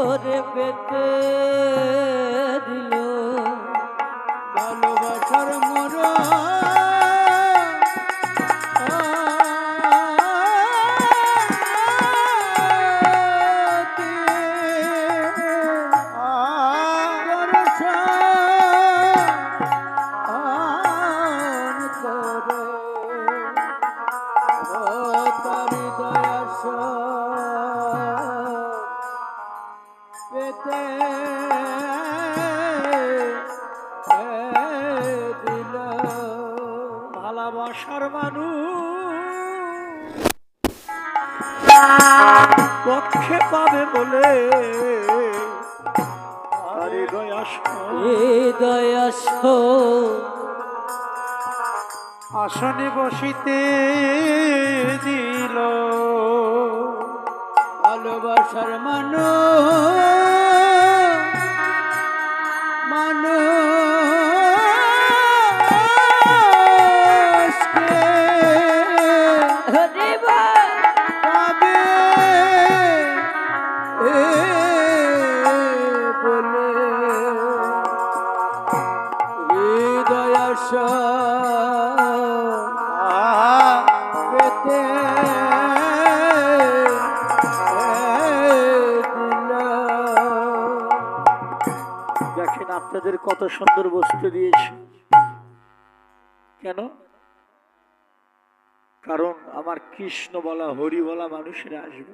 ওরে পেতে দিল। ভালোবাসার মর ভালোবাসার মানুষ সুন্দর বস্তু দিয়েছি। কেন? কারণ আমার কৃষ্ণ বলা, হরি বলা মানুষেরা আসবে।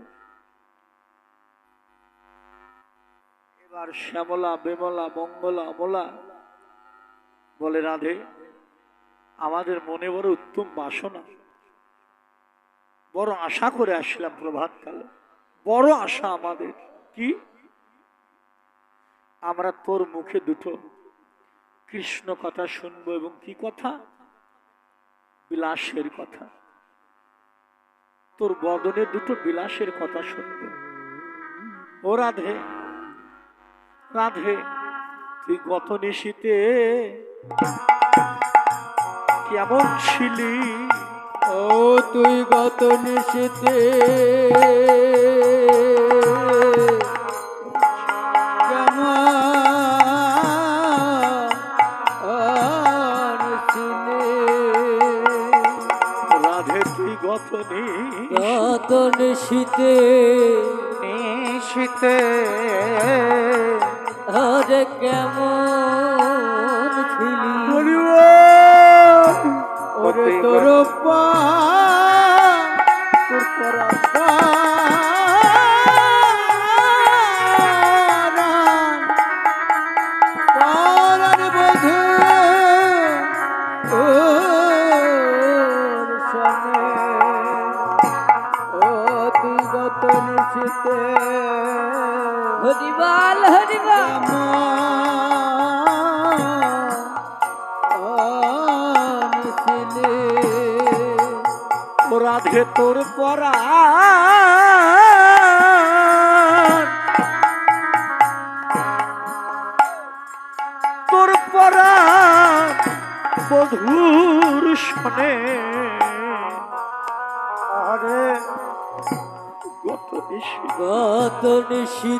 এবার শ্যামলা, বেমলা, মঙ্গলা মোলা বলে রাধে, আমাদের মনে বড় উত্তম বাসনা। বড় আশা করে আসলাম প্রভাত কালে বড় আশা আমাদের। কি? আমরা তোর মুখে দুটো কৃষ্ণ কথা শুনব এবং কি কথা? বিলাসের কথা। তোর বদনে দুটো বিলাসের কথা শুনব। ও রাধে রাধে, তুই গত নিশীতে কেমন ছিলি? ও, তুই গত নিশীতে কত শীতে। শীতে। ওরে কেমন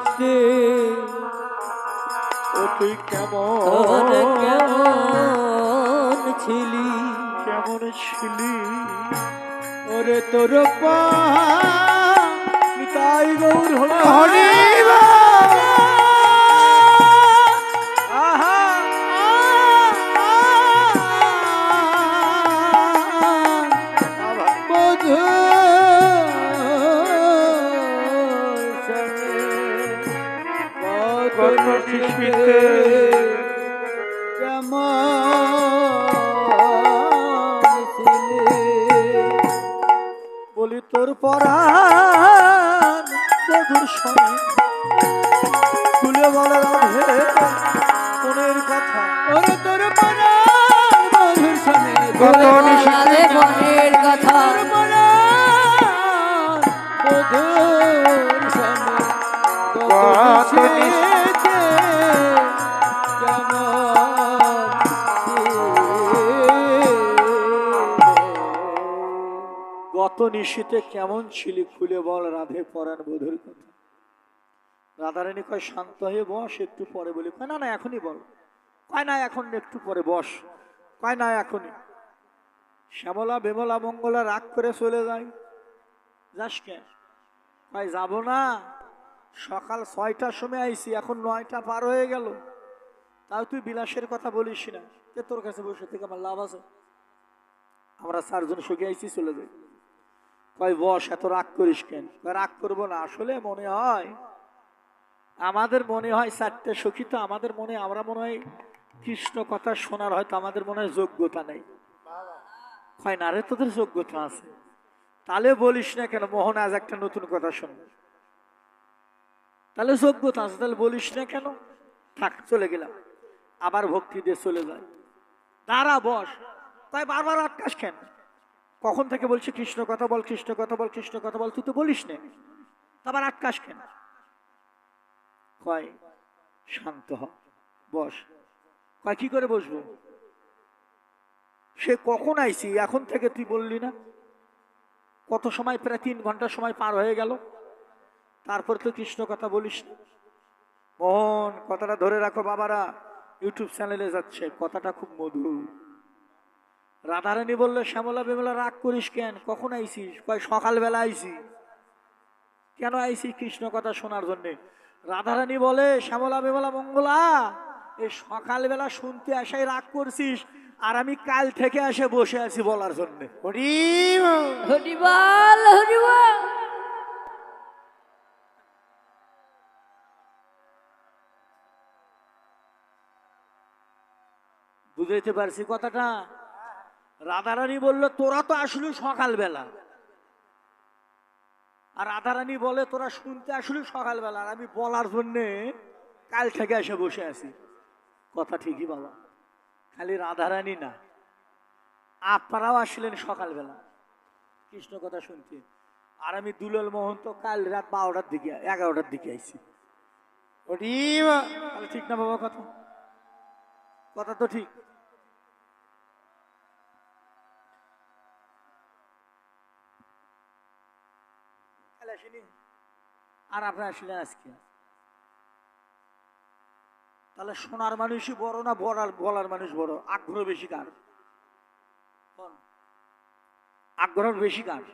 নিশীতে ও তুই কেমন? কেমন ছিলি? কেমন ছিলি? ওরে তোর পা তাই গৌর হরে হরি বলি নিশীতে কেমন ছিলি খুলে বল, রাধে পরাণ বধুর কথা। রাধারানী কয়, শান্ত হয়ে বস, একটু পরে বলি, কয়, না না, এখনই বল। কয়, না, এখন একটু পরে বস। কয়, না, এখনই। শ্যামলা, বেমলা, মঙ্গলা, রাগ করে চলে যায়। যাস কেন কয়, যাব না। সকাল ছয়টার সময় আইছি, এখন নয়টা পার হয়ে গেল। তাও তুই বিলাসের কথা বলিস না। তোর কাছে বসে থেকে আমার লাভ আছে। আমরা চারজন সঙ্গে আইছি, চলে যাই। কয়, বস, এত রাগ করিস কেন? রাগ করব না। আসলে মনে হয়, আমাদের মনে হয় চারটে সখী তো আমাদের মনে, আমরা মনে হয় কৃষ্ণ কথা শোনার হয়তো আমাদের মনে হয় যোগ্যতা নেই। হয় না রে, তোদের যোগ্যতা আছে। তাহলে বলিস না কেন, মোহন আজ একটা নতুন কথা শুনবে তাহলে যোগ্যতা আছে, তাহলে বলিস না কেন? থাক, চলে গেলাম। আবার ভক্তি দিয়ে চলে যায়। দাঁড়া, বস। তাই বারবার আটকাস কেন? কখন থেকে বলছি, কৃষ্ণ কথা বল, কৃষ্ণ কথা বল, কৃষ্ণ কথা বল, তুই তো বলিস না আবার আটকাস কেন? কয়, শান্ত হ, বস। কয়, কি করে বসবো? সে কখন আইছি এখন থেকে তুই বললি না? কত সময়? প্রায় তিন ঘণ্টা সময় পার হয়ে গেল। তারপর তো কৃষ্ণ কথা বলিস না। মোহন কথাটা ধরে রাখো বাবারা। ইউটিউব চ্যানেলে যাচ্ছে। কথাটা খুব মধুর। রাধারানী বলল শ্যামলা বিমলা রাগ করিস কেন? কখন আইসিস? কয় সকালবেলা আইসি। কেন আইসি কৃষ্ণ কথা শোনার জন্যে? রাধারানী বলে শ্যামলা বিমলা মঙ্গলা এই সকালবেলা শুনতে আসাই রাগ করছিস আর আমি কাল থেকে এসে বসে আছি বলার জন্যে। বুঝাইতে পারছি কথাটা? রাধারানী বলল, তোরা তো আসলে সকালবেলা। আর রাধারানী বলে, তোরা শুনতে আসলে সকালবেলা। আর আমি বলার জন্যে কাল থেকে এসে বসে আছি। কথা ঠিকই বাবা খালি রাধারানী না, আপনারাও আসলেন সকালবেলা। কৃষ্ণ কথা শুনতে। আর আমি দুলাল মোহন তো কাল রাত বারোটার দিকে, এগারোটার দিকে আইছি। ঠিক না বাবা, কথা? কথা তো ঠিক। আর আপনি আসলেন আজকে তাহলে সোনার মানুষই বড় না বলার বলার মানুষ বড়? আগ্রহ বেশি কার? আগ্রহ বেশি কার?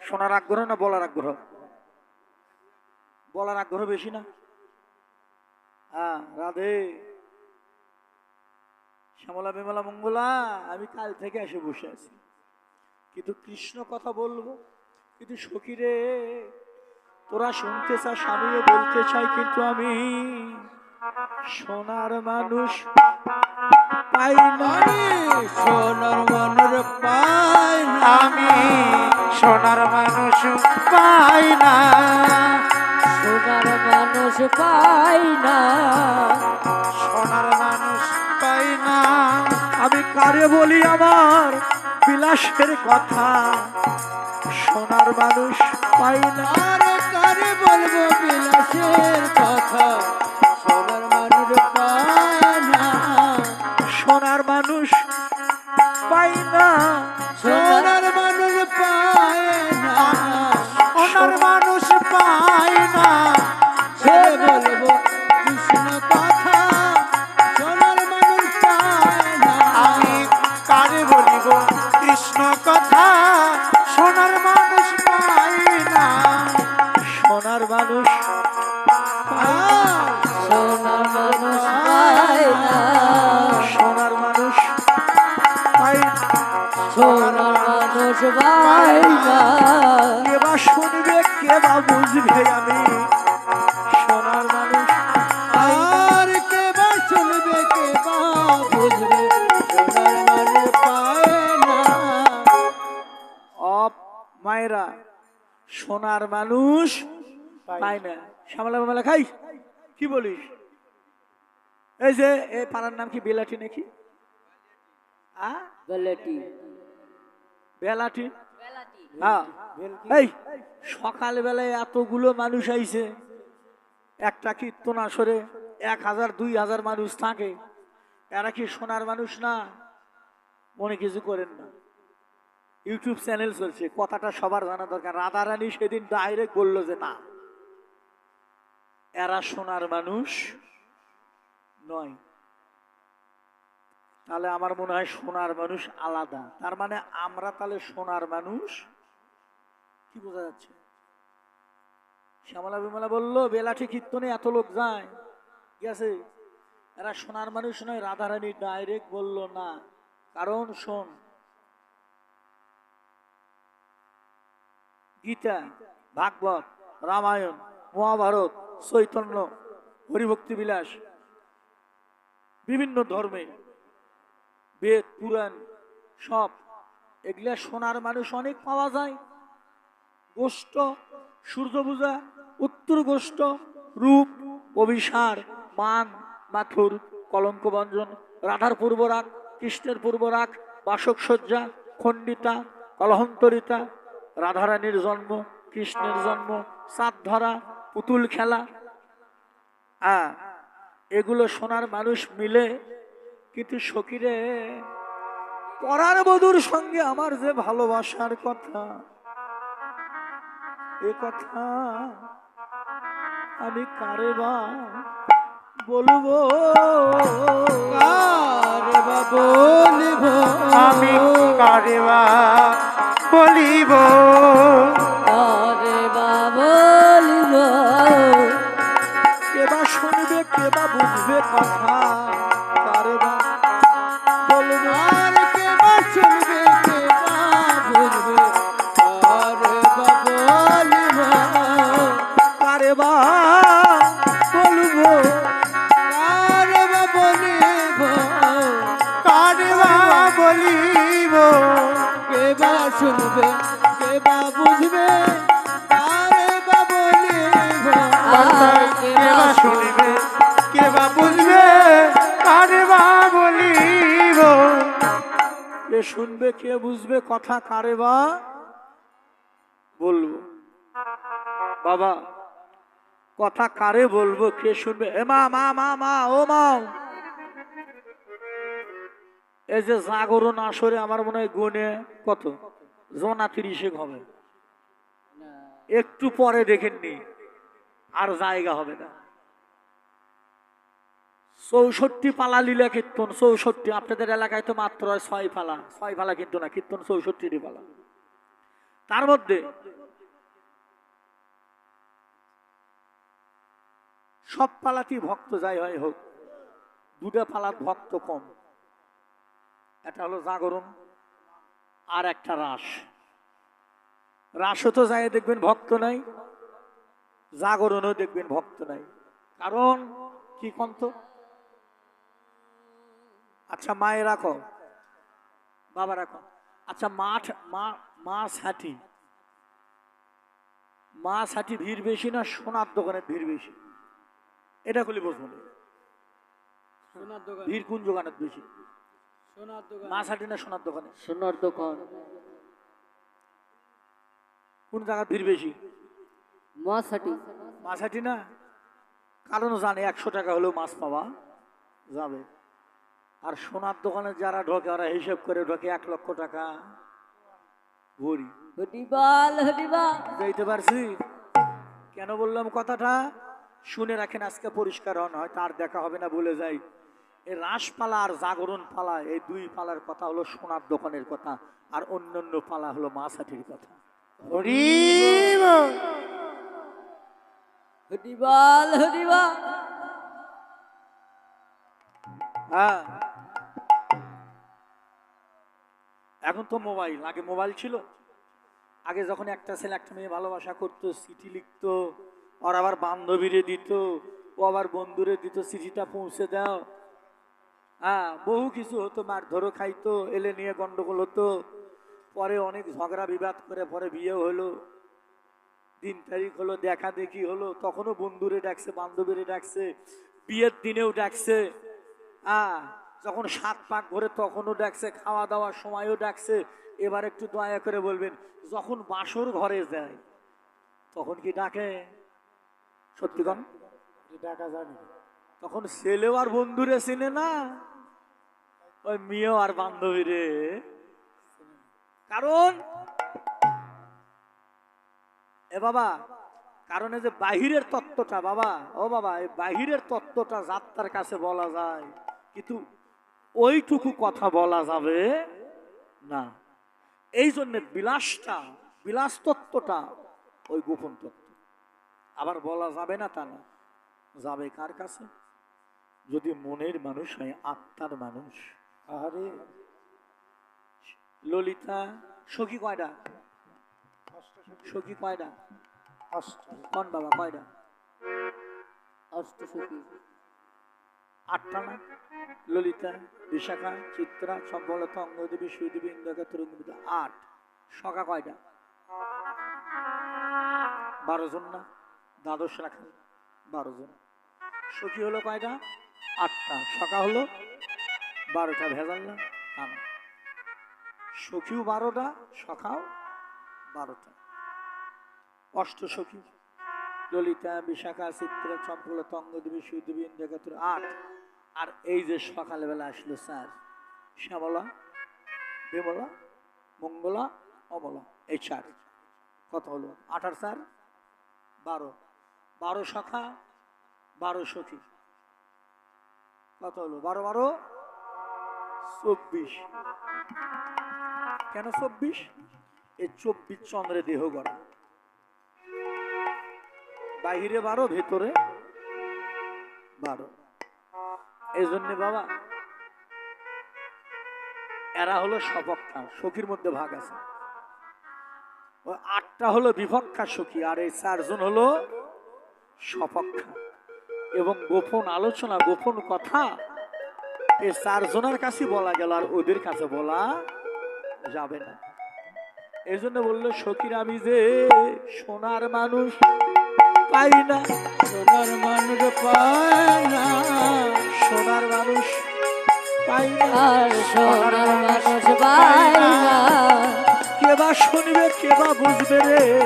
সোনার আগ্রহ না বলার আগ্রহ? বলার আগ্রহ বেশি না? হ্যাঁ রাধে। শ্যামলা, বিমলা, মঙ্গলা, আমি কাল থেকে এসে বসে আছি। কিন্তু কৃষ্ণ কথা বলব, কিন্তু সখীরে তোরা শুনতে চাস আমিও বলতে চাই কিন্তু আমি সোনার মানুষ। পাই না সোনার মানুষ পাই না। আমি সোনার মানুষ পাই না। সোনার মানুষ পাই না। সোনার মানুষ পাই না। আমি কারে বলি আমার বিলাসের কথা? সোনার মানুষ। পাই না কারে বলব বিলাসের কথা? সোনার মানুষ না। সোনার মানুষ পাই না। সোনার মানুষ পায় না। সোনার মায়েরা সোনার মানুষ পায় না। শ্যামলা মামলা খাই কি বলিস? এই যে এই পাড়ার নাম কি বেলাটি নাকি? আ? বেলাটি হ্যাঁ। এই সকালবেলায় এতগুলো মানুষ আইছে একটা কীর্তন আসরে এক হাজার দুই হাজার মানুষ থাকে। এরা কি সোনার মানুষ না? মনে কিছু করেন না। ইউটিউব চ্যানেল চলছে, কথাটা সবার জানা দরকার। রাধারানী সেদিন ডাইরেক্ট বলল যে, না, এরা সোনার মানুষ নয়। তাহলে আমার মনে হয় সোনার মানুষ আলাদা। তার মানে আমরা তাহলে সোনার মানুষ, কি বোঝা যাচ্ছে? শ্যামলা বিমলা বলল বেলাঠি কীর্তনে এত লোক যায় গেছে এরা সোনার মানুষ নয় রাধারানী ডাইরেক্ট বলল না। কারণ শোন গীতা, ভাগবত, রামায়ণ, মহাভারত, চৈতন্য, হরিভক্তি বিলাস, বিভিন্ন ধর্মে, বেদ, পুরাণ, সব। এগুলা সোনার মানুষ অনেক পাওয়া যায়। গোষ্ঠ সূর্য পূজা উত্তর গোষ্ঠ, রূপ, অভিসার, মান, মাথুর, কলঙ্ক ভঞ্জন রাধার পূর্বরাগ, কৃষ্ণের পূর্বরাগ, বাসক সজ্জা খণ্ডিতা, কলহন্তরিতা রাধারানীর জন্ম কৃষ্ণের জন্ম সাত ধরা পুতুল খেলা। হ্যাঁ এগুলো সোনার মানুষ মিলে কিন্তু সকিরে পরার বধুর সঙ্গে আমার যে ভালোবাসার কথা এ কথা আমি কারে বা বলব? কার বা বলিব? আমি কারেবা বলিব। আরে বাবলিব কে বা শুনবে কেবা বুঝবে কথা। শুনবে, কে বুঝবে, কথা কারে বা বলব? বাবা, কথা কারে বলব, কে শুনবে? এ মা মা মা মা, ও মা। এই যে জাগরণ আসরে আমার মনে হয় গুনে কত? জনা তিরিশে হবে। একটু পরে দেখেননি, আর জায়গা হবে না। চৌষট্টি পালা লীলা কীর্তন, চৌষট্টি। আপনাদের এলাকায় তো মাত্র ছয় পালা। ছয় পালা কিন্তু না কীর্তন চৌষট্টি পালা। তার মধ্যে সব পালাতেই ভক্ত যাই হয় হোক, দুটা পালার ভক্ত কম। একটা হলো জাগরণ আর একটা রাস। রাসও তো যাই দেখবেন ভক্ত নাই, জাগরণও দেখবেন ভক্ত নাই। কারণ কি কন্ত? আচ্ছা মায়ে রাখো। বাবা রাখো। আচ্ছা মাঠ মা মাছ হাঁটি মাছ হাঁটি ভিড় বেশি না সোনার দোকানে ভিড় বেশি? এটা খুলি বসবো। সোনার দোকান। ভিড় কোন দোকানে বেশি? সোনার দোকান। মাছ হাঁটি না সোনার দোকানে? সোনার দোকান। কোন জায়গায় ভিড় বেশি? মাছাটি মাছ হাঁটি না? কারণ জানে একশো টাকা হলেও মাছ পাওয়া যাবে। আর সোনার দোকানে যারা ঢোকে ওরা হিসেব করে ঢোকে এক লক্ষ টাকা। ভরি। যাইতে পারছি? কেন বললাম কথাটা? শুনে রাখেন আজকে পরিষ্কার হন হয়তো আর দেখা হবে না বলে যাই। এই রাসপালা আর জাগরণ পালা এই দুই পালার কথা হলো সোনার দোকানের কথা আর অন্যান্য পালা হলো মাছাটির কথা। হ্যাঁ। এখন তো মোবাইল, আগে মোবাইল ছিল। আগে যখন একটা ছেলে একটা মেয়ে ভালোবাসা করতো, চিঠি লিখতো ওর আবার বান্ধবীরে দিত, ও আবার বন্ধুরে দিত, চিঠিটা পৌঁছে দাও। হ্যাঁ বহু কিছু হতো মার ধরো খাইতো, এলে নিয়ে গন্ডগোল হতো। পরে অনেক ঝগড়া বিবাদ করে, পরে বিয়ে হলো। দিন তারিখ হলো, দেখা দেখি হলো, তখনও বন্ধুরে ডাকছে, বান্ধবীরে ডাকছে, বিয়ের দিনেও ডাকছে। হ্যাঁ যখন সাত পাক ঘরে তখনও ডাকছে খাওয়া দাওয়ার সময়ও ডাকছে। এবার একটু দয়া করে বলবেন যখন বাসর ঘরে যায় তখন কি ডাকে? সত্যিগণ ডাকা জানি তখন ছেলেও আর বন্ধুরে চিনে না। ওই মেয়েও আর বান্ধবীরে কারণ? এ বাবা কারণ এই যে বাহিরের তত্ত্বটা বাবা ও বাবা এই বাহিরের তত্ত্বটা যাত্রার কাছে বলা যায়। কিন্তু ওইটুকু কথা বলা যাবে? না। এই জন্য বিলাসটা বিলাস তত্ত্বটা ওই গোপন তত্ত্ব। আবার বলা যাবে না তা না। যাবে কার কাছে? যদি মনের মানুষ হয় আত্মার মানুষ। আরে ললিতা সখী কয়টা সখী কয়টা কন বাবা কয়টা অষ্টসখী। আটটা না ললিতা, বিশাখা, চিত্রা সম্বলতা অঙ্গদেবী, সুদেবী, ইন্দ্রকা তরুণবিদা আট। সখা কয়টা? বারো জন না? দ্বাদশ রাখা বারো জন। সখী হলো কয়টা? আটটা। সখা হলো বারোটা। ভেজাল না? তা না। সখীও বারোটা সখাও বারোটা। অষ্ট সখী, ললিতা, বিশাখা, চিত্রা চম্পলতা অঙ্গদেবী, সুদেবী ইন্দ্রকাতুর আট। আর এই যে সকালবেলা আসলো স্যার শ্যামলা বিমলা মঙ্গলা অমলা এই চার। কত হলো? আঠার স্যার? বারো। বারো শাখা বারো সখী। কত হলো? বারো বারো? চব্বিশ। কেন চব্বিশ? এই চব্বিশ চন্দ্রে দেহ গড়া। বাহিরে বারো, ভেতরে বারো। এই জন্যে বাবা, এরা হলো সপক্ষা সখীর মধ্যে ভাগ আছে। ওই আটটা হলো বিভক্ষা সখী, আর এই চারজন হলো সপক্ষা। এবং গোপন আলোচনা, গোপন কথা, এই চারজনের কাছে বলা গেল, আর ওদের কাছে বলা যাবে না। এই জন্য বলল, সখীর আমি যে সোনার মানুষ পাই না, সোনার মানুষ পায় না। সোনার মানুষ আর সোনার মানুষ পাই না। কে বা শুনবে কে বা বুঝবে রে?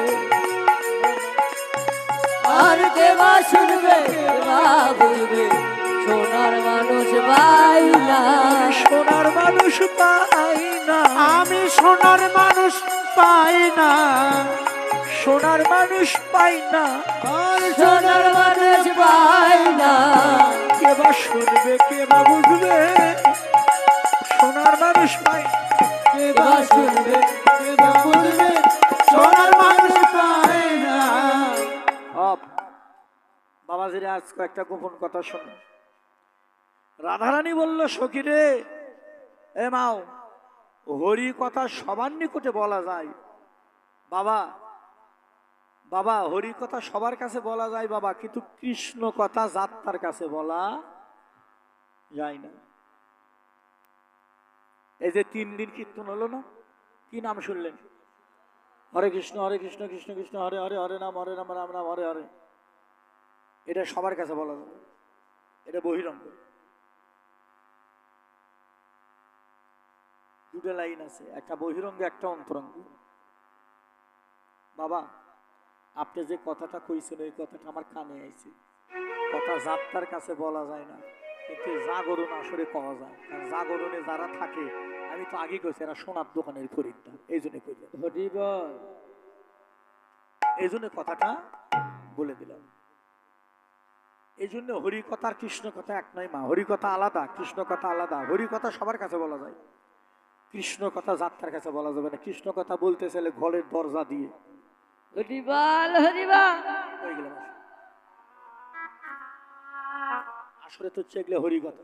আর কে বা শুনবে কে বা বুঝবে? সোনার মানুষ পাই না। সোনার মানুষ পাই না। আমি সোনার মানুষ পাই না। সোনার মানুষ পাই না। আর সোনার মানুষ পাই না। কে বা শুনবে কে বা বুঝবে? সোনার মানুষ পাই না। কে বা শুনবে কে বা বুঝবে? সোনার মানুষ পায় না। অব বাবাজিরে আজ কয়েকটা গোপন কথা শোনো। রাধারানী বলল সখী রে এ মাও হরি কথা সবার নিকটে বলা যায়। বাবা বাবা হরি কথা সবার কাছে বলা যায় বাবা, কিন্তু কৃষ্ণ কথা যাত্রার কাছে বলা যায় না। এই যে তিন দিন কীর্তন হলো না? কি নাম শুনলেন? হরে কৃষ্ণ হরে কৃষ্ণ কৃষ্ণ কৃষ্ণ, হরে হরে হরে নাম হরে নাম, রাম রাম, হরে হরে। এটা সবার কাছে বলা যাবে। এটা বহিরঙ্গ। দুটো লাইন আছে, একটা বহিরঙ্গ, একটা অন্তরঙ্গ। বাবা আপনি যে কথাটা কইছেন ওই কথাটা আমার কানে আইছে। কথা যাত্রার কাছে বলা যায় না কিন্তু জাগরণ আসরে পাওয়া যায়। কারণ জাগরণে যারা থাকে আমি তো আগে কইছি এরা সোনার দোকানের খরিদ্দার এই জন্য কইলাম। এই জন্য কথাটা বলে দিলাম। এই জন্য হরি কথা আর কৃষ্ণ কথা এক নয় মা হরি কথা আলাদা কৃষ্ণ কথা আলাদা। হরি কথা সবার কাছে বলা যায়। কৃষ্ণ কথা যাত্রার কাছে বলা যাবে না। কৃষ্ণ কথা বলতে চাইলে ঘরের দরজা দিয়ে। হরিবাল হয়ে গেল আসলে। তো হচ্ছে এগুলো হরি কথা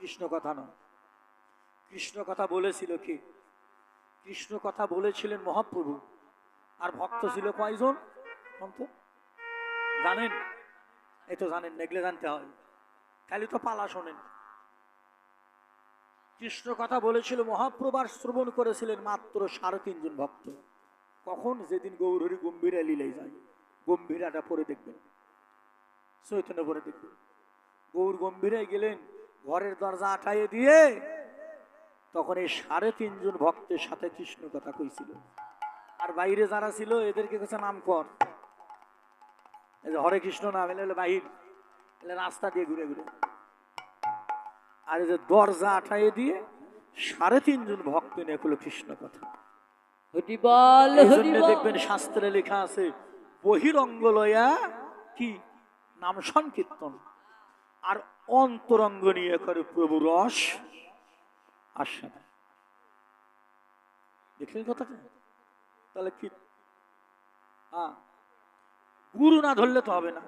কৃষ্ণ কথা নয়। কৃষ্ণ কথা বলেছিল কি? কৃষ্ণ কথা বলেছিলেন মহাপ্রভু। আর ভক্ত ছিল কয়জন? বলুন তো? জানেন? এই তো জানেন, নেগলে জানতে হয়। খালি তো পালা শোনেন। কৃষ্ণ কথা বলেছিল মহাপ্রভু, আর শ্রবণ করেছিলেন মাত্র সাড়ে তিনজন ভক্ত। কখন যেদিন গৌরহরি গম্ভীরা লীলাই যায়, গম্ভীরাটা পরে দেখবেন। চৈতন্য পরে দেখবেন। গৌর গম্ভীরায় গেলেন, ঘরের দরজা আটাইয়ে দিয়ে তখন এই সাড়ে তিনজন ভক্তের সাথে কৃষ্ণ কথা কইছিল। আর বাইরে যারা ছিল, এদেরকে কাছে নাম কর। হরে কৃষ্ণ নাম, এলে হলো বাহির। এলে রাস্তা দিয়ে ঘুরে ঘুরে। আর এই যে দরজা আটাইয়ে দিয়ে সাড়ে তিনজন ভক্ত নিয়ে কৃষ্ণ কথা। হরিবাল জন্য দেখবেন শাস্ত্রে লেখা আছে বহিরঙ্গ লয়া কি? নাম সংকীর্তন। আর অন্তরঙ্গ নিয়ে করে প্রভু রস আসে না। দেখলেন কথাটা? তাহলে কি? হ্যাঁ। গুরু না ধরলে তো হবে না।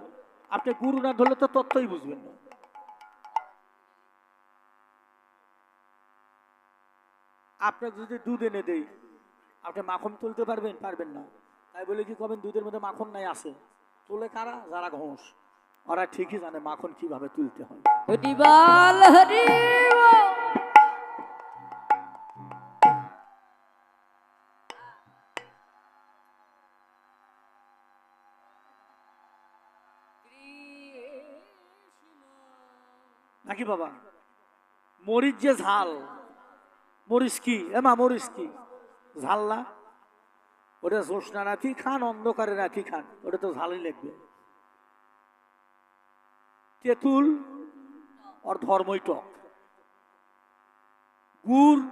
আপনি গুরু না ধরলে তো তত্ত্বই বুঝবেন না। আপনার যদি দুধ এনে দেই আপনি মাখন তুলতে পারবেন? পারবেন না। তাই বলে কি কবেন? দুধের মধ্যে মাখন নাই আছে। তুলে কারা? যারা ঘোষ। ওরা ঠিকই জানে মাখন কীভাবে তুলতে হয়। নাকি বাবা? মরিচ যে ঝাল। মরিচ কি? এমা মরিচ কি? ঝাল না ওটা জ্যোৎস্না রাতি খান, অন্ধকারে রাতি খান, ওটা তো ঝালই লাগবে। তেঁতুল ওর ধর্মই টক। গুড়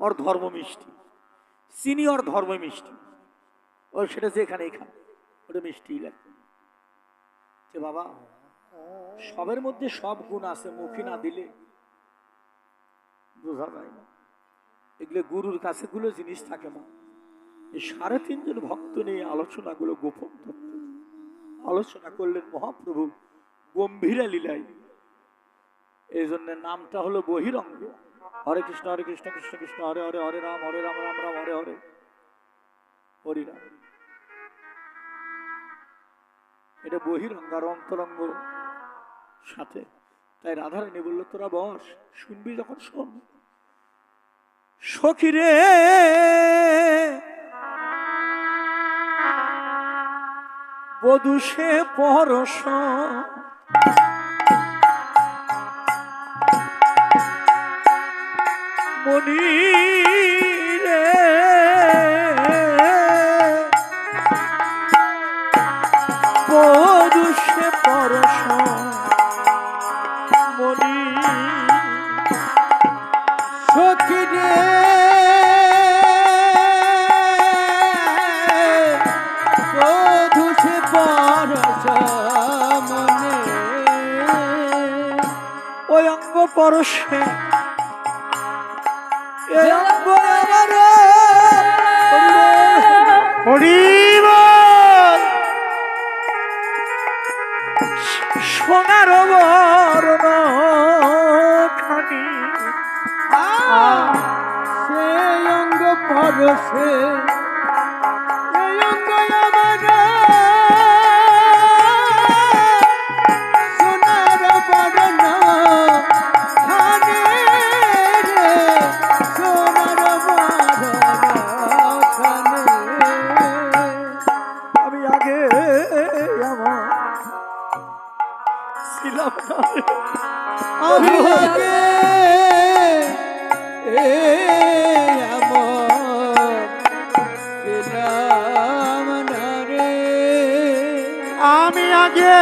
ওর ধর্ম মিষ্টি। চিনি ওর ধর্ম মিষ্টি। ও সেটা যেখানেই খান ওটা মিষ্টিই লাগবে। যে বাবা, সবের মধ্যে সব গুণ আছে, মুখে না দিলে বোঝা যায় না। এগুলো গুরুর কাছে গুলো জিনিস থাকে না এই সাড়ে তিনজন ভক্ত নিয়ে আলোচনাগুলো গোপন তত্ত্ব আলোচনা করলেন মহাপ্রভু গম্ভীরা লীলাই এই জন্য নামটা হলো বহিরঙ্গ। হরে কৃষ্ণ হরে কৃষ্ণ কৃষ্ণ কৃষ্ণ, হরে হরে হরে রাম হরে রাম রাম রাম, হরে হরে। হরি রাম এটা বহিরঙ্গ আর অন্তরঙ্গ সাথে। তাই রাধারানী বলল, তোরা বস, শুনবি যখন শোন। সখী বদুষে পরশ। মনি পরশে। সোনার বরণ খানি সেই অঙ্গ পরশে। আমি আগে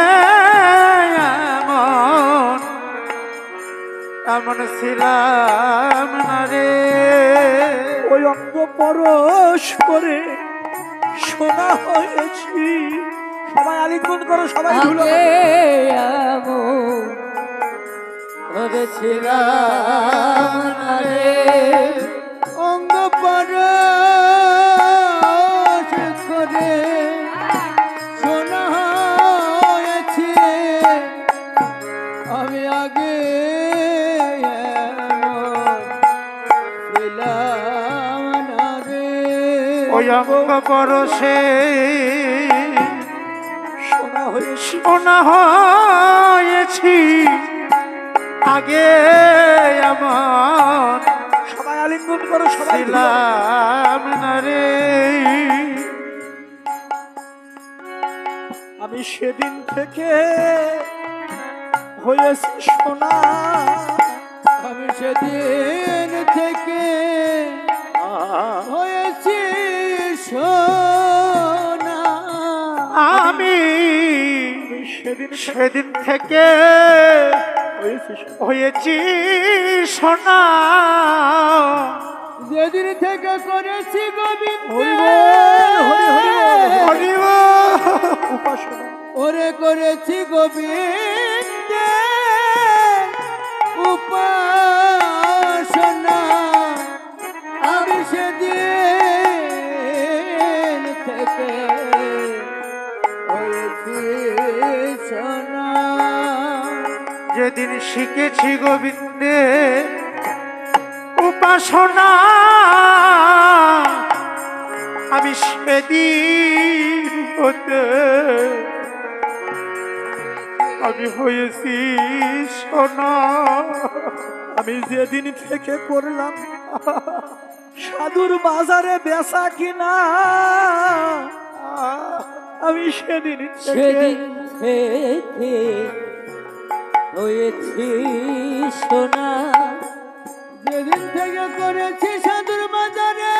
এমন এমন ছিলাম না রে। ওই অঙ্গ পরশ করে সোনা হয়েছি। সবাই আলিঙ্গন করো সবাই ধুলো না রে। অঙ্গ পরশ পরশে সোনা হয়েছি। আগে আমার সবাই আলিঙ্গন করো। ছিলাম না রে। আমি সেদিন থেকে হয়েছি সোনা। আমি সেদিন থেকে হয়েছি সেদিন সেদিন থেকে হয়েছি সোনা। যেদিন থেকে করেছি ওরে করেছি গোবিন্দ। উপাসনা শিখেছি গোবিন্দে উপাসনা। আমি সেদিন হতে আমি হয়েছি সোনা। আমি যেদিন থেকে করলাম সাধুর বাজারে বেচা কিনা, আমি সেদিন সেদিন থেকে হয়েছি সোনা। যেদিন থেকে করেছি সাধুর বাজারে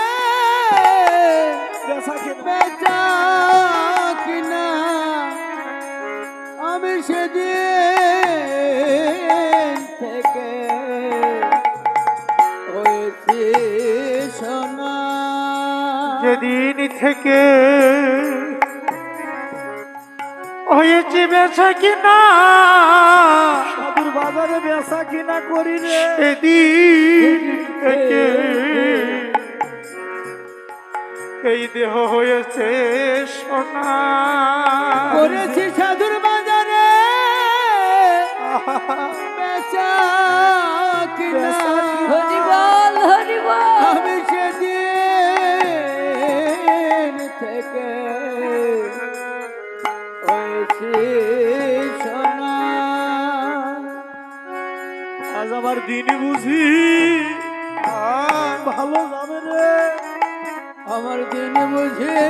বেচা কিনা। বেচা কিনা। আমি সেদিন থেকে হয়েছি সোনা। যেদিন থেকে হয়েছে বেচা কিনা কিনা করি রে। এই দেহ হয়েছে সোনা। করেছি সাধুর বাজারে। বেচা কিনা। দিন বুঝি। ভালো যাবে রে। আমার দিন বুঝে।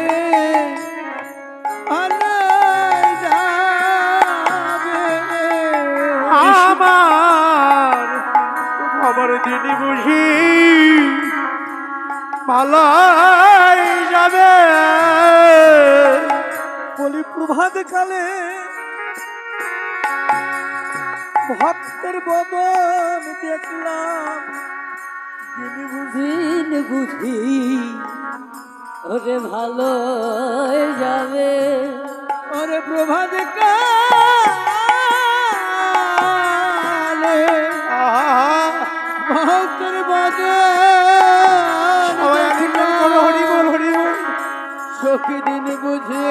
আমার আমার দিন বুঝি। ভালো যাবে। বলি প্রভাত কালে ভক্তের বদন দেখলাম। দিন বুঝি দিন বুঝি ওরে ভালো যাবে। ওরে প্রভাত ভক্তের বদন সখী দিন বুঝে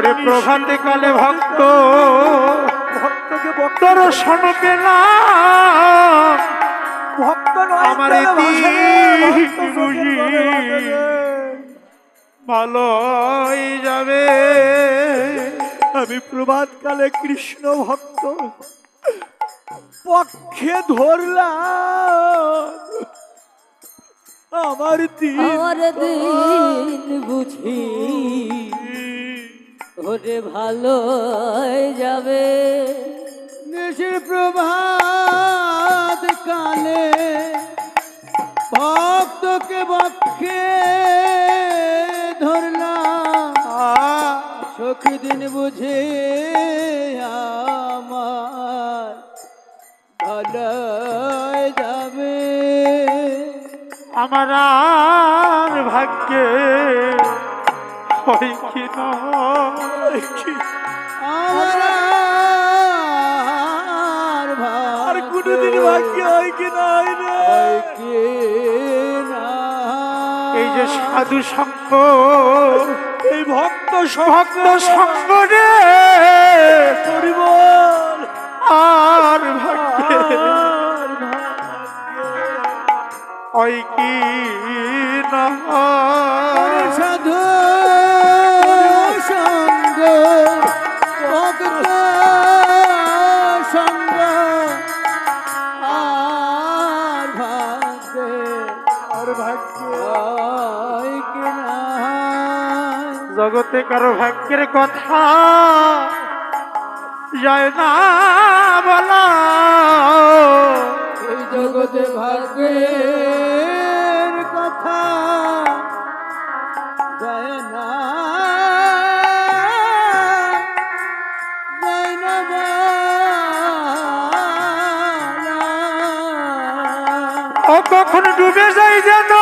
ওরে প্রভাতে কালে ভক্ত। ভক্তকে ভক্ত দর্শন পেলাম। ভক্ত আমার। ভালোই যাবে। আমি প্রভাত কালে কৃষ্ণ ভক্ত। পক্ষে ধরলাম। আমার দিন বুঝি। ওরে ভালো যাবে। নিশির প্রভাত কালে ভক্তকে বক্ষে ধরলাম। সখী দিন বুঝে আমার ভালো যাবে। আমার আর ভাগ্যে হয় কি আর কোনদিন ভাগ্য হয় না এই যে সাধু সঙ্গ এই ভক্ত ভক্ত সঙ্গ রে। যে কারও ভাগ্যের কথা। যায় না বলা। জগতে ভাগ্যের কথা যায় কখন ডুবে যাই যেন?